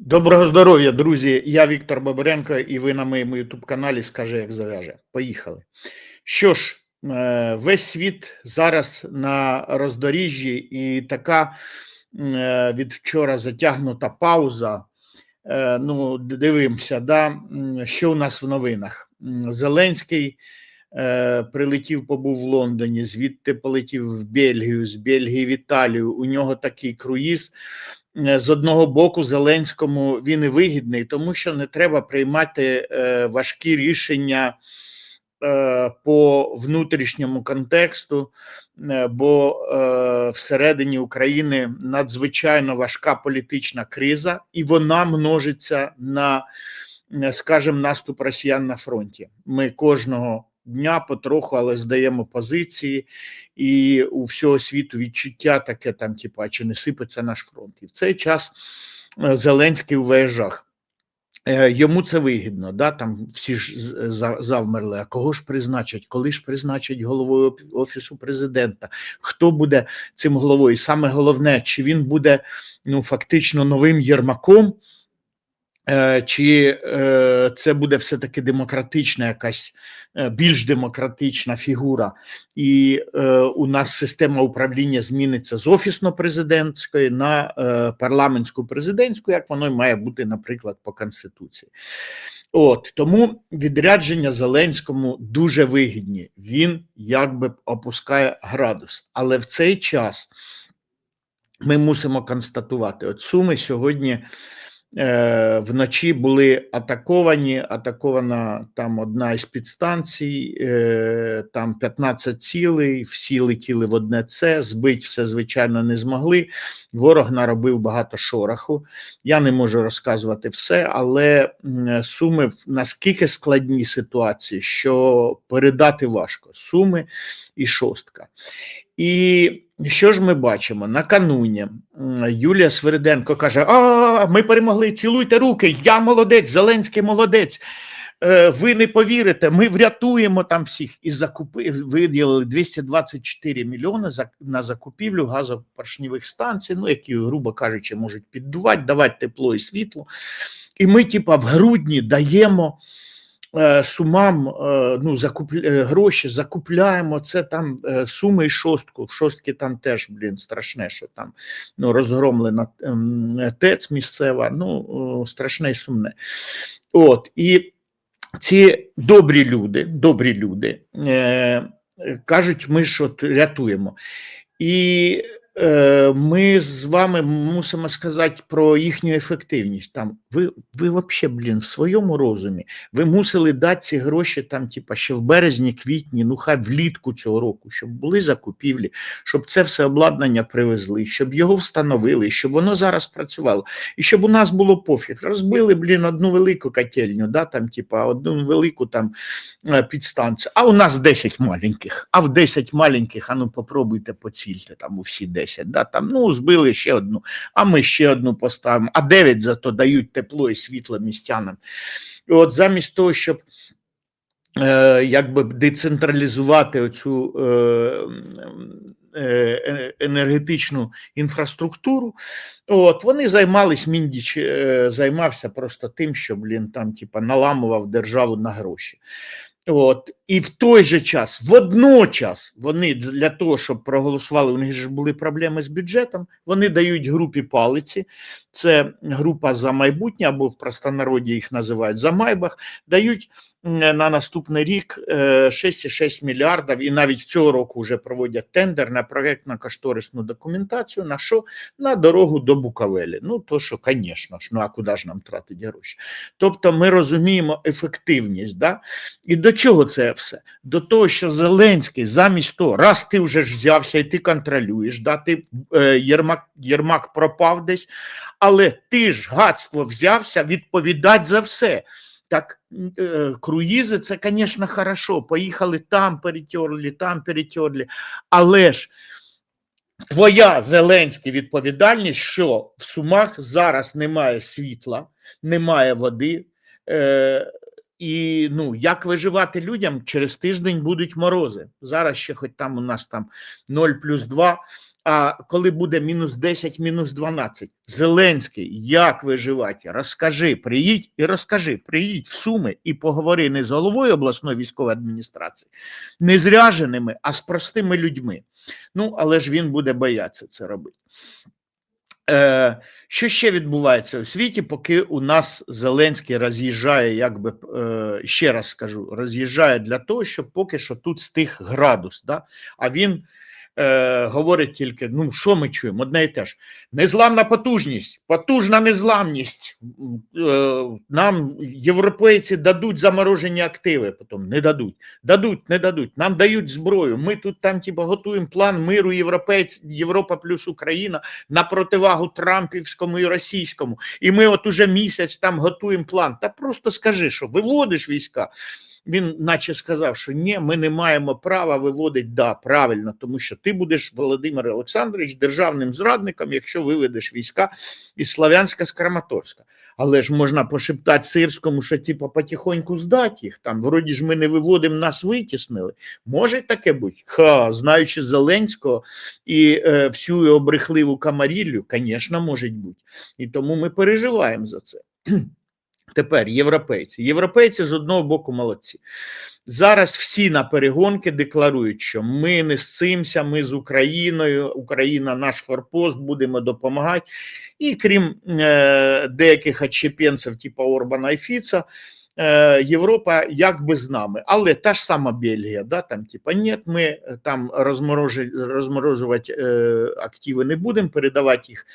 Доброго здоров'я, друзі! Я Віктор Бабаренко, і ви на моєму ютуб-каналі Скаже, як зав'яже. Поїхали. Що ж, е, весь світ зараз на роздоріжжі, і така е, від вчора затягнута пауза. Е, Ну, дивимося, да, що у нас в новинах. Зеленський прилетів, побув в Лондоні, звідти полетів в Бельгію, з Бельгії в Італію. У нього такий круїз. Е, З одного боку, Зеленському він і вигідний, тому що не треба приймати е, важкі рішення е, по внутрішньому контексту, бо всередині України надзвичайно важка політична криза, і вона множиться на, скажімо, наступ росіян на фронті. Ми кожного дня потроху, але здаємо позиції, і у всього світу відчуття таке там, типу, а чи не сипеться наш фронт. І в цей час е, Зеленський у вежах. Е, Йому це вигідно, да? там всі ж завмерли. А кого ж призначать? Коли ж призначать головою офісу президента? Хто буде цим головою? І саме головне, чи він буде ну фактично новим Єрмаком, чи е, це буде все-таки демократична якась е, більш демократична фігура, і е, у нас система управління зміниться з офісно-президентської на е, парламентську президентську, як воно й має бути, наприклад, по конституції. От тому відрядження Зеленському дуже вигідні. Він якби опускає градус, але в цей час ми мусимо констатувати: от Суми сьогодні е, вночі були атаковані. Атакована там одна із підстанцій, е, там 15 цілей, всі летіли в одне це. Збить все, звичайно, не змогли. Ворог наробив багато шороху. Я не можу розказувати все, але суми наскільки складні ситуації, що передати важко. Суми і шостка. І що ж ми бачимо? Накануні Юлія Свериденко каже: А, ми перемогли, цілуйте руки, я молодець, Зеленський молодець. Е, Ви не повірите, ми врятуємо там всіх і закупи виділили 224 мільйони на закупівлю газопоршневих станцій, ну які, грубо кажучи, можуть піддувати, давати тепло і світло. І ми, типа, в грудні даємо сумам е, ну, закуп... е, гроші, закупляємо це там е, суми і шостку. В шостки там теж, блін, страшне, що там ну, розгромлена ем, ТЕЦ місцева, ну страшне і сумне. От, і ці добрі люди, добрі люди е, е, кажуть, ми ж от рятуємо. І е, ми з вами мусимо сказати про їхню ефективність. Там ви, ви взагалі, блін, в своєму розумі. Ви мусили дати ці гроші там, типа, ще в березні, квітні, ну хай влітку цього року, щоб були закупівлі, щоб це все обладнання привезли, щоб його встановили, щоб воно зараз працювало, і щоб у нас було пофіг. Розбили, блін, одну велику котельню, да, там, типа, одну велику там е, підстанцію, а у нас 10 маленьких, а в 10 маленьких, а ну попробуйте поцільте там у всі 10, да, там, ну, збили ще одну, а ми ще одну поставимо, а 9 зато дають тепло і світло містянам. І от замість того, щоб е, якби децентралізувати оцю е, е, е, енергетичну інфраструктуру, от вони займались, Міндіч е, займався просто тим, що блін, там, типа, наламував державу на гроші. От, і в той же час, водночас, вони для того, щоб проголосували, у них ж були проблеми з бюджетом. Вони дають групі палиці. Це група за майбутнє, або в простонароді їх називають за майбах. Дають на наступний рік е, 6,6 мільярдів, і навіть цього року вже проводять тендер на проєктно-кошторисну документацію. На що? На дорогу до Буковелі. Ну то що, звісно ж, ну а куди ж нам тратити гроші? Тобто, ми розуміємо ефективність. Да? І до чого це все? До того, що Зеленський замість того, раз ти вже ж взявся і ти контролюєш, да, ти е, Єрмак, Єрмак пропав десь, але ти ж гадство взявся відповідати за все. Так, е, круїзи, це, звісно, хорошо. Поїхали там, перетерли, там перетерли. Але ж твоя Зеленський відповідальність, що в Сумах зараз немає світла, немає води. Е, і ну, як виживати людям через тиждень будуть морози. Зараз ще хоч там у нас там 0 плюс 2, А коли буде мінус 10, мінус 12, Зеленський, як виживати? Розкажи, приїдь і розкажи, приїдь в Суми і поговори не з головою обласної військової адміністрації, не з ряженими, а з простими людьми. Ну, але ж він буде боятися це робити. Е, Що ще відбувається у світі, поки у нас Зеленський роз'їжджає, як би е, ще раз скажу, роз'їжджає для того, щоб поки що тут стих градус. Да? А він е, говорить тільки: ну що ми чуємо? Одне і те ж. Незламна потужність, потужна незламність. Е, Нам європейці дадуть заморожені активи, потім не дадуть. Дадуть, не дадуть. Нам дають зброю. Ми тут там типу, готуємо план миру європейць, Європа плюс Україна на противагу Трампівському і російському. І ми от уже місяць там готуємо план. Та просто скажи, що виводиш війська. Він наче сказав, що ні, ми не маємо права виводити да, правильно, тому що ти будеш, Володимир Олександрович, державним зрадником, якщо виведеш війська із Слов'янська з Краматорська. Але ж можна пошептати Сирському, що типу, потихоньку здати їх. Там, вроді ж ми не виводимо, нас витіснили. Може таке бути? Ха, знаючи Зеленського і е, всю його брехливу камаріллю, звісно, може бути. І тому ми переживаємо за це. Тепер європейці. Європейці з одного боку молодці. Зараз всі на перегонки декларують, що ми не з цимся, ми з Україною, Україна наш форпост, будемо допомагати. І крім е, деяких отщепенців, типу Орбана і Фіца, е, Європа якби з нами. Але та ж сама Бельгія, да, там, типа, ні, ми там розморожувати, е, активи не будемо, передавати їх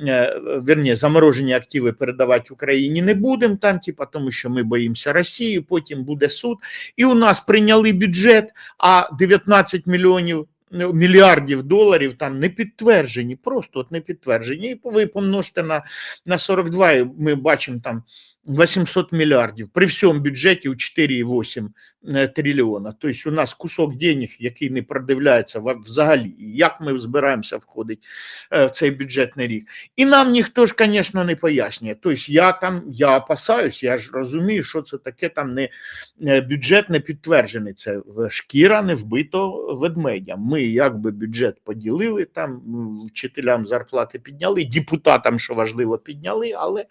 Е, верні, заморожені активи передавати Україні не будемо там, типа, тому що ми боїмося Росії, потім буде суд. І у нас прийняли бюджет, а 19 мільйонів. ну, Мільярдів доларів там не підтверджені, просто от не підтверджені. І ви помножте на на 42, і ми бачимо там 800 мільярдів при всьому бюджеті у 4,8 е, трильйона. Тобто у нас кусок денег, який не продивляється взагалі, як ми збираємося входити е, в цей бюджетний рік. І нам ніхто ж, звісно, не пояснює. Тобто я там я опасаюсь, я ж розумію, що це таке там не бюджет не підтверджений. Це шкіра не вбито ведмедя. Ми якби бюджет поділили, там вчителям зарплати підняли, депутатам, що важливо, підняли, але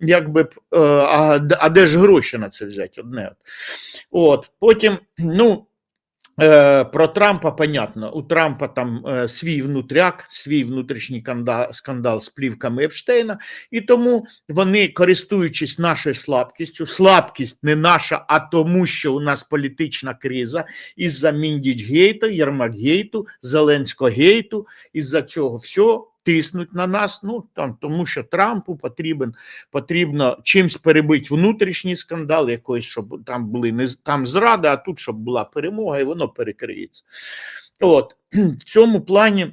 якби е, а, а де ж гроші на це взяти? Одне. От, Потім, ну. Е, про Трампа понятно. У Трампа там е, свій внутряк, свій внутрішній скандал, з плівками Епштейна, і тому вони, користуючись нашою слабкістю, слабкість не наша, а тому, що у нас політична криза із-за Міндіч-гейту, Єрмак-гейту, Зеленського-гейту, із-за цього всього тиснуть на нас. Ну там тому, що Трампу потрібен потрібно чимсь перебити внутрішній скандал, якийсь, щоб там були не там зрада, а тут щоб була перемога, і воно перекриється. От в цьому плані.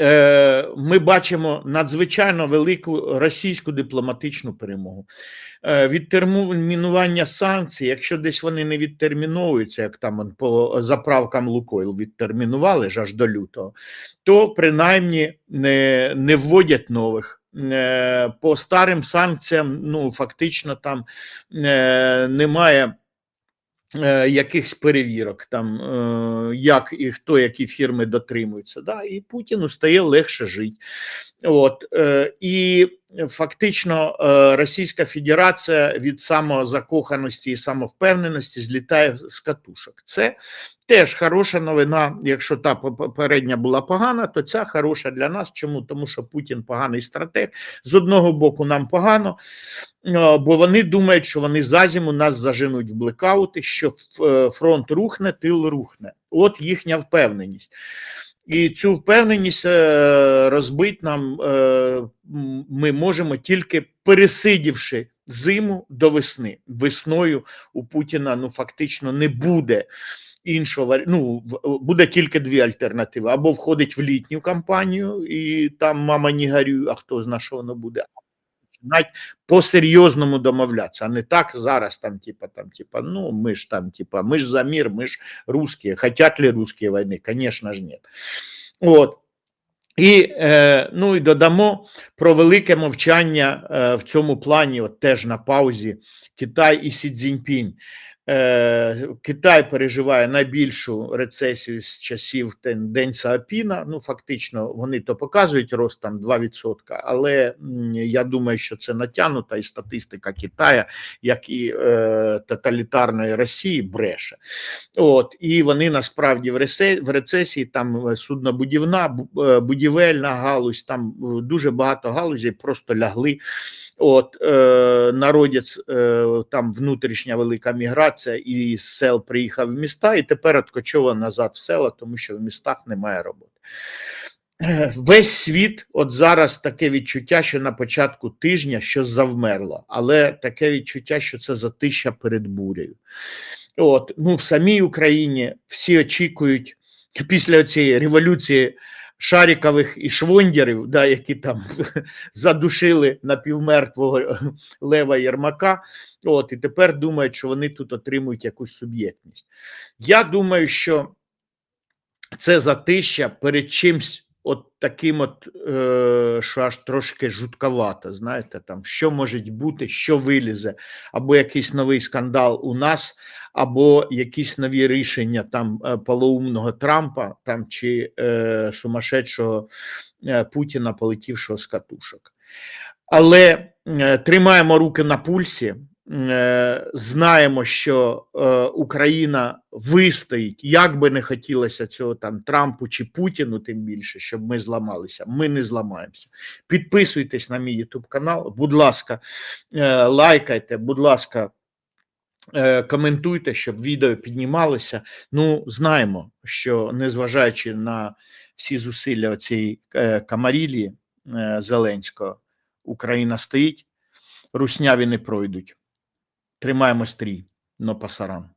Е, ми бачимо надзвичайно велику російську дипломатичну перемогу. Е, відтермінування санкцій, якщо десь вони не відтерміновуються, як там по заправкам Лукойл відтермінували ж аж до лютого, то принаймні не, не вводять нових. Е, по старим санкціям, ну фактично там немає. Е, якихось перевірок, там е, як і хто які фірми дотримуються, да, і Путіну стає легше жити. От, е, І фактично Російська Федерація від самозакоханості і самовпевненості злітає з катушок. Це Теж хороша новина. Якщо та попередня була погана, то ця хороша для нас. Чому? Тому що Путін поганий стратег. З одного боку, нам погано, бо вони думають, що вони за зиму нас заженуть в блекаути, що е, фронт рухне, тил рухне. От їхня впевненість. І цю впевненість розбить розбити нам е, ми можемо тільки пересидівши зиму до весни. Весною у Путіна ну фактично не буде іншого ну, буде тільки дві альтернативи: або входить в літню кампанію, і там мама не горює, а хто зна що воно буде. Починать по-серйозному домовлятися, а не так зараз, там, типа, там, типа, ну, ми ж там, типа, ми ж за мир, ми ж русські. Хотять ли русські війни? Звісно ж, ні. От. І ну і додамо про велике мовчання е, в цьому плані, от теж на паузі Китай і Сі Цзіньпінь. Е, Китай переживає найбільшу рецесію з часів День Саопіна. Ну, фактично, вони то показують рост там 2%, але я думаю, що це натягнута і статистика Китая, як і е, тоталітарної Росії, бреше. От і вони насправді в в рецесії там е, суднобудівна, е, будівельна галузь, там дуже багато галузей просто лягли. От е, народець, е, там внутрішня велика міграція, і з сел приїхав в міста, і тепер откочова назад в села, тому що в містах немає роботи. Е, Весь світ, от зараз таке відчуття, що на початку тижня щось завмерло, але таке відчуття, що це затища перед бурею. От, ну, в самій Україні всі очікують після цієї революції шарикових і швондерів, да, які там задушили напівмертвого Лева Єрмака, от, і тепер думають, що вони тут отримують якусь суб'єктність. Я думаю, що це затища перед чимсь от таким, от, е, що аж трошки жутковато, знаєте, там, що може бути, що вилізе, або якийсь новий скандал у нас, або якісь нові рішення там е, полоумного Трампа там, чи е, сумасшедшого е, Путіна, полетівшого з катушок. Але е, тримаємо руки на пульсі, знаємо, що е, Україна вистоїть, як би не хотілося цього там Трампу чи Путіну, тим більше, щоб ми зламалися. Ми не зламаємося. Підписуйтесь на мій YouTube канал, будь ласка, е, лайкайте, будь ласка. е, Коментуйте, щоб відео піднімалося. Ну, знаємо, що незважаючи на всі зусилля цієї камарілії е, Зеленського, Україна стоїть, русняві не пройдуть. Тримаємо стрій, но пасаран.